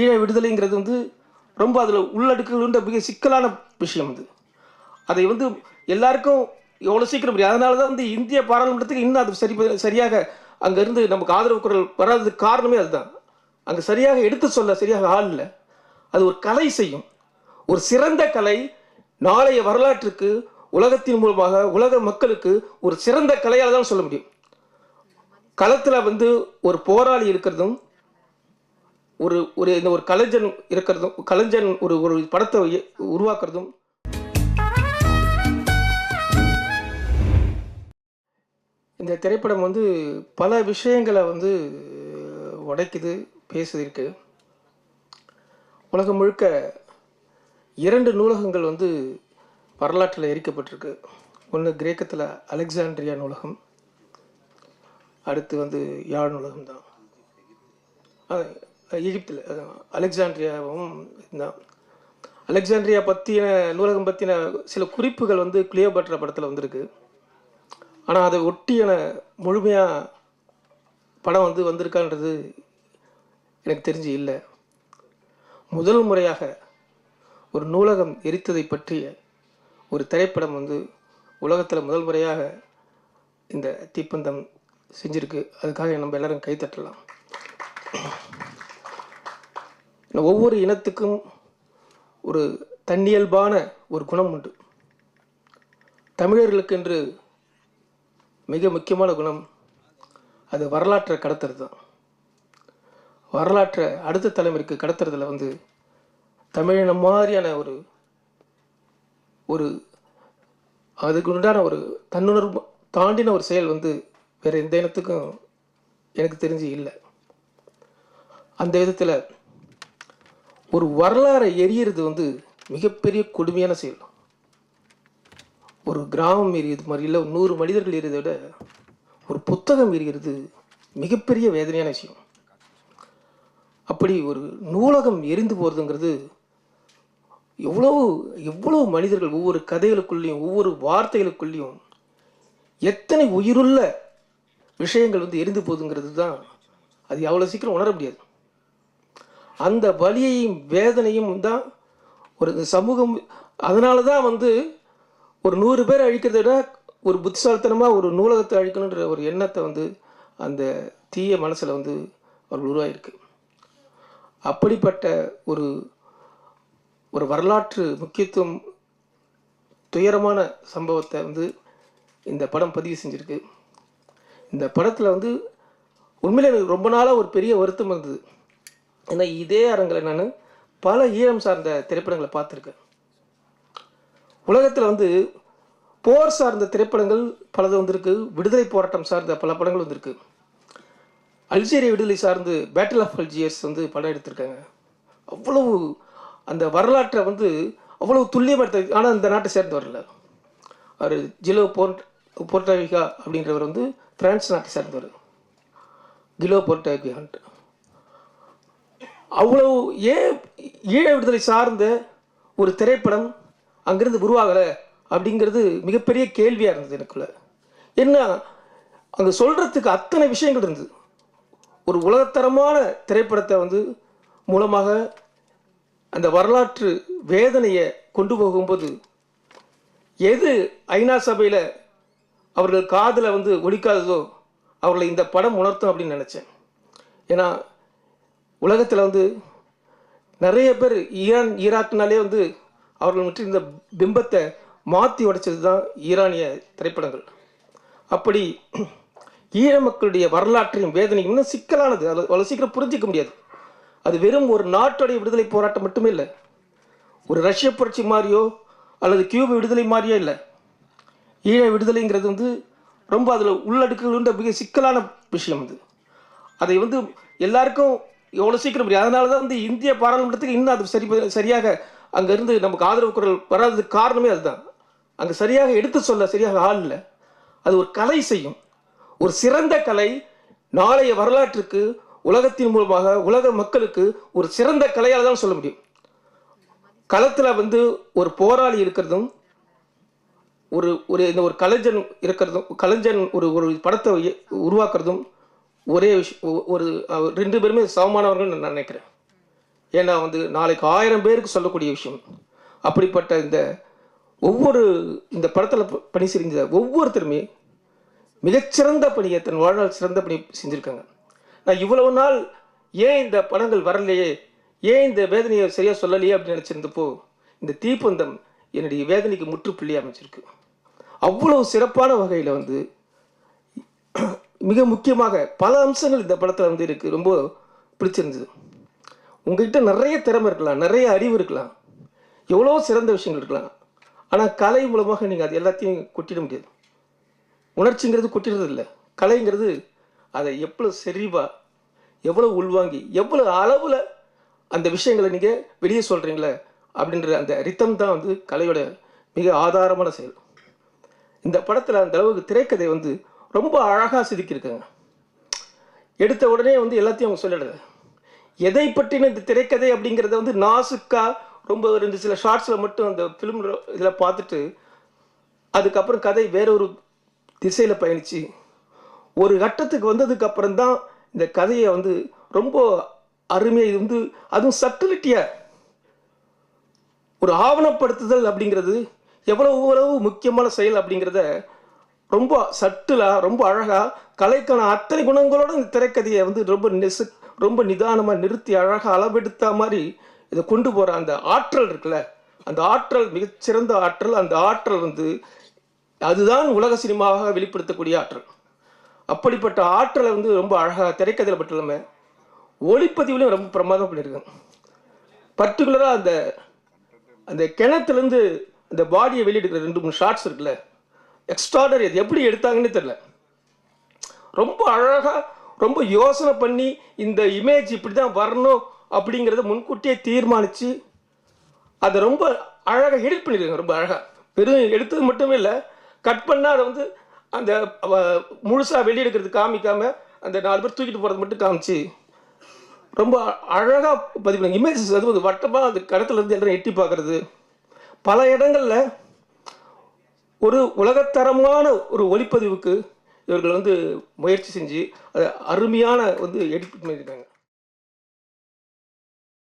ஈழ விடுதலைங்கிறது வந்து ரொம்ப அதில் உள்ளடுக்குகின்ற மிக சிக்கலான விஷயம் அது. அதை வந்து எல்லாருக்கும் எவ்வளோ சீக்கிரம் முடியும் அதனால தான் வந்து இந்திய பாராளுமன்றத்துக்கு இன்னும் அது சரி சரியாக அங்கேருந்து நமக்கு ஆதரவு குரல் வராததுக்கு காரணமே அதுதான். அங்கே சரியாக எடுத்து சொல்ல சரியாக ஆள் இல்லை. அது ஒரு கலை செய்யும். ஒரு சிறந்த கலை நாளைய வரலாற்றுக்கு உலகத்தின் மூலமாக உலக மக்களுக்கு ஒரு சிறந்த கலையால் தான் சொல்ல முடியும். களத்தில் வந்து ஒரு போராளி இருக்கிறதும் ஒரு ஒரு இந்த ஒரு கலைஞன் இருக்கிறதும் கலைஞன் ஒரு ஒரு படத்தை உருவாக்குறதும். இந்த திரைப்படம் வந்து பல விஷயங்களை வந்து உடைக்குது பேசுதிருக்கு. உலகம் முழுக்க இரண்டு நூலகங்கள் வந்து வரலாற்றில் எரிக்கப்பட்டிருக்கு. ஒன்று கிரேக்கத்தில் அலெக்சாண்ட்ரியா நூலகம் அடுத்து வந்து யாழ் நூலகம் தான் எகிப்தில் அலெக்சாண்ட்ரியாவும் தான் அலெக்சாண்ட்ரியா பற்றின நூலகம் பற்றின சில குறிப்புகள் வந்து கிளியோபட்ரா படத்தில் வந்திருக்கு. ஆனால் அதை ஒட்டியான முழுமையாக படம் வந்து வந்திருக்கான்றது எனக்கு தெரிஞ்சு இல்லை. முதல் முறையாக ஒரு நூலகம் எரித்ததை பற்றிய ஒரு திரைப்படம் வந்து உலகத்தில் முதல் முறையாக இந்த தீப்பந்தம் செஞ்சிருக்கு. அதுக்காக நம்ம எல்லோரும் கைத்தட்டலாம் ஒவ்வொரு இனத்துக்கும் ஒரு தன்னியல்பான ஒரு குணம் உண்டு. தமிழர்களுக்கென்று மிக முக்கியமான குணம் அது வரலாற்றை கடத்துறது தான். வரலாற்றை அடுத்த தலைமுறைக்கு கடத்துறதுல வந்து தமிழினம் மாதிரியான ஒரு ஒரு அதுக்கு உண்டான ஒரு தன்னுணர்வு தாண்டின ஒரு செயல் வந்து வேறு எந்த இனத்துக்கும் எனக்கு தெரிஞ்சு இல்லை. அந்த விதத்தில் ஒரு வரலாறை எரியறது வந்து மிகப்பெரிய கொடுமையான செயல். ஒரு கிராமம் எரியது மாதிரி இல்லை நூறு மனிதர்கள் எரியதை விட ஒரு புத்தகம் எரிகிறது மிகப்பெரிய வேதனையான விஷயம். அப்படி ஒரு நூலகம் எரிந்து போகிறதுங்கிறது எவ்வளவு எவ்வளவு மனிதர்கள் ஒவ்வொரு கதைகளுக்குள்ளேயும் ஒவ்வொரு வார்த்தைகளுக்குள்ளேயும் எத்தனை உயிருள்ள விஷயங்கள் வந்து எரிந்து போகுதுங்கிறது தான் அது அவ்வளோ சீக்கிரம் உணர முடியாது. அந்த வலியையும் வேதனையும் தான் ஒரு சமூகம் அதனால தான் வந்து ஒரு நூறு பேர் அழிக்கிறத விட ஒரு புத்திசாலித்தனமாக ஒரு நூலகத்தை அழிக்கணுன்ற ஒரு எண்ணத்தை வந்து அந்த தீய மனசில் வந்து அவர்கள் உருவாயிருக்கு. அப்படிப்பட்ட ஒரு ஒரு வரலாற்று முக்கியத்துவம் துயரமான சம்பவத்தை வந்து இந்த படம் பதிவு செஞ்சுருக்கு. இந்த படத்தில் வந்து உண்மையில் எனக்கு ரொம்ப நாளாக ஒரு பெரிய வருத்தம் இருந்தது. ஏன்னா இதே அரங்கில் நான் பல ஈழம் சார்ந்த திரைப்படங்களை பார்த்துருக்கேன். உலகத்தில் வந்து போர் சார்ந்த திரைப்படங்கள் பலது வந்திருக்கு. விடுதலை போராட்டம் சார்ந்த பல படங்கள் வந்திருக்கு. அல்ஜீரிய விடுதலை சார்ந்து பேட்டில் ஆஃப் அல்ஜியர்ஸ் வந்து படம் எடுத்திருக்காங்க. அவ்வளவு அந்த வரலாற்றை வந்து அவ்வளவு துல்லியமாக எடுத்து ஆனால் அந்த நாட்டை சேர்ந்து வரல அவர் ஜிலோ போர்ட் போர்டாவிகா அப்படின்றவர் வந்து பிரான்ஸ் நாட்டை சேர்ந்தவர். கிலோ போர்டாவிகான்ட்டு அவ்வளவு ஏன் ஈழ விடுதலை சார்ந்த ஒரு திரைப்படம் அங்கிருந்து உருவாகலை அப்படிங்கிறது மிகப்பெரிய கேள்வியாக இருந்தது எனக்குள்ள. என்ன அங்கே சொல்கிறதுக்கு அத்தனை விஷயங்கள் இருந்தது. ஒரு உலகத்தரமான திரைப்படத்தை வந்து மூலமாக அந்த வரலாற்று வேதனையை கொண்டு போகும்போது எது ஐநா சபையில் அவர்கள் காதில் வந்து ஒலிக்காததோ அவர்களை இந்த படம் உணர்த்தும் அப்படின்னு நினச்சேன். ஏன்னா உலகத்தில் வந்து நிறைய பேர் ஈரான் ஈராக்னாலே வந்து அவர்கள் மட்டும் இந்த பிம்பத்தை மாற்றி உடைச்சது தான் ஈரானிய திரைப்படங்கள். அப்படி ஈழ மக்களுடைய வரலாற்றையும் வேதனையும் இன்னும் சிக்கலானது. அது அவ்வளோ சீக்கிரம் புரிஞ்சிக்க முடியாது. அது வெறும் ஒரு நாட்டுடைய விடுதலை போராட்டம் மட்டுமே இல்லை. ஒரு ரஷ்ய புரட்சி மாதிரியோ அல்லது கியூப விடுதலை மாதிரியோ இல்லை. ஈழ விடுதலைங்கிறது வந்து ரொம்ப அதில் உள்ளடுக்குகின்ற மிக சிக்கலான விஷயம் அது. அதை வந்து எல்லாருக்கும் எவ்வளோ சீக்கிரம் முடியும்? அதனால தான் வந்து இந்திய பாராளுமன்றத்துக்கு இன்னும் அது சரி சரியாக அங்கேருந்து நமக்கு ஆதரவு குரல் வராததுக்கு காரணமே அதுதான். அங்கே சரியாக எடுத்து சொல்ல சரியாக ஆள் இல்லை. அது ஒரு கலை செய்யும். ஒரு சிறந்த கலை நாளைய வரலாற்றுக்கு உலகத்தின் மூலமாக உலக மக்களுக்கு ஒரு சிறந்த கலையால் தான் சொல்ல முடியும். களத்தில் வந்து ஒரு போராளி இருக்கிறதும் ஒரு ஒரு இந்த ஒரு கலைஞன் இருக்கிறதும் கலைஞன் ஒரு ஒரு படத்தை உருவாக்குறதும் ஒரே விஷயம் ஒ- ஒரு ரெண்டு பேருமே சமமானவர்கள் நான் நினைக்கிறேன். ஏன்னா வந்து நாளைக்கு ஆயிரம் பேருக்கு சொல்லக்கூடிய விஷயம். அப்படிப்பட்ட இந்த ஒவ்வொரு இந்த படத்தில் பணி செஞ்ச ஒவ்வொருத்தருமே மிகச்சிறந்த பணியை தன் வாழ்நாள் சிறந்த பணி செஞ்சுருக்காங்க. நான் இவ்வளவு நாள் ஏன் இந்த படங்கள் வரலையே? ஏன் இந்த வேதனையை சரியாக சொல்லலையே அப்படின்னு நினச்சிருந்தப்போ இந்த தீப்பந்தம் என்னுடைய வேதனைக்கு முற்றுப்புள்ளி அமைச்சிருக்கு அவ்வளவு சிறப்பான வகையில் வந்து மிக முக்கியமாக பல அம்சங்கள் இந்த படத்தில் வந்து இருக்குது ரொம்ப பிடிச்சிருந்தது. உங்ககிட்ட நிறைய திறமை இருக்கலாம் நிறைய அறிவு இருக்கலாம். எவ்வளோ சிறந்த விஷயங்கள் இருக்கலாம். ஆனால் கலை மூலமாக நீங்கள் அது எல்லாத்தையும் கொட்டிட முடியாது. உணர்ச்சிங்கிறது கொட்டிடுறது இல்லை. கலைங்கிறது அதை எவ்வளோ செறிவாக எவ்வளோ உள்வாங்கி எவ்வளோ அளவில் அந்த விஷயங்களை நீங்கள் வெளியே சொல்கிறீங்களே அப்படின்ற அந்த ரித்தம் தான் வந்து கலையோட மிக ஆதாரமான செயல். இந்த படத்தில் அந்த அளவுக்கு திரைக்கதை வந்து ரொம்ப அழகாக செதுக்கியிருக்காங்க எடுத்த உடனே வந்து எல்லாத்தையும் அவங்க சொல்லிடுறது எதை பற்றின இந்த திரைக்கதை அப்படிங்கிறத வந்து நாசுக்கா ரொம்ப ரெண்டு சில ஷார்ட்ஸில் மட்டும் அந்த ஃபிலிம் இதில் பார்த்துட்டு அதுக்கப்புறம் கதை வேற ஒரு திசையில் பயணிச்சு ஒரு கட்டத்துக்கு வந்ததுக்கு அப்புறம் தான் இந்த கதையை வந்து ரொம்ப அருமையை வந்து அதுவும் சட்டிலிட்டியாக ஒரு ஆவணப்படுத்துதல் அப்படிங்கிறது எவ்வளவு எவ்வளவு முக்கியமான செயல் அப்படிங்கிறத ரொம்ப சட்டிலாக ரொம்ப அழகாக கலைக்கான அத்தனை குணங்களோட இந்த திரைக்கதையை வந்து ரொம்ப நெசு ரொம்ப நிதானமாக நிறுத்தி அழகாக அளவெடுத்த மாதிரி இதை கொண்டு போகிற அந்த ஆற்றல் இருக்குல்ல அந்த ஆற்றல் மிகச்சிறந்த ஆற்றல் அந்த ஆற்றல் வந்து அதுதான் உலக சினிமாவாக வெளிப்படுத்தக்கூடிய ஆற்றல். அப்படிப்பட்ட ஆற்றலை வந்து ரொம்ப அழகாக திரைக்கதையில் மட்டும் இல்லாமல் ஒளிப்பதிவுலையும் ரொம்ப பிரமாதம் பண்ணியிருக்காங்க பர்டிகுலராக அந்த அந்த கிணத்துலேருந்து அந்த பாடியை வெளியெடுக்கிற ரெண்டு மூணு ஷார்ட்ஸ் இருக்குல்ல எக்ஸ்ட்ராடரி அது எப்படி எடுத்தாங்கன்னு தெரில ரொம்ப அழகாக ரொம்ப யோசனை பண்ணி இந்த இமேஜ் இப்படி தான் வரணும் அப்படிங்கிறத முன்கூட்டியே தீர்மானித்து அதை ரொம்ப அழகாக எடிட் பண்ணியிருக்காங்க ரொம்ப அழகாக வெறும் எடுத்தது மட்டுமே இல்லை கட் பண்ணால் அதை வந்து அந்த முழுசாக வெளியெடுக்கிறது காமிக்காமல் அந்த நாலு பேர் தூக்கிட்டு போகிறது மட்டும் காமிச்சு. ரொம்ப அழகாக பதிவு இமேஜஸ் அது வந்து வட்டமாக அது கடத்துலேருந்து எல்லாம் எட்டி பார்க்குறது. பல இடங்களில் ஒரு உலகத்தரமான ஒரு ஒளிப்பதிவுக்கு இவர்கள் வந்து முயற்சி செஞ்சு அதை அருமையான வந்து எடிட் பண்ணியிருக்காங்க.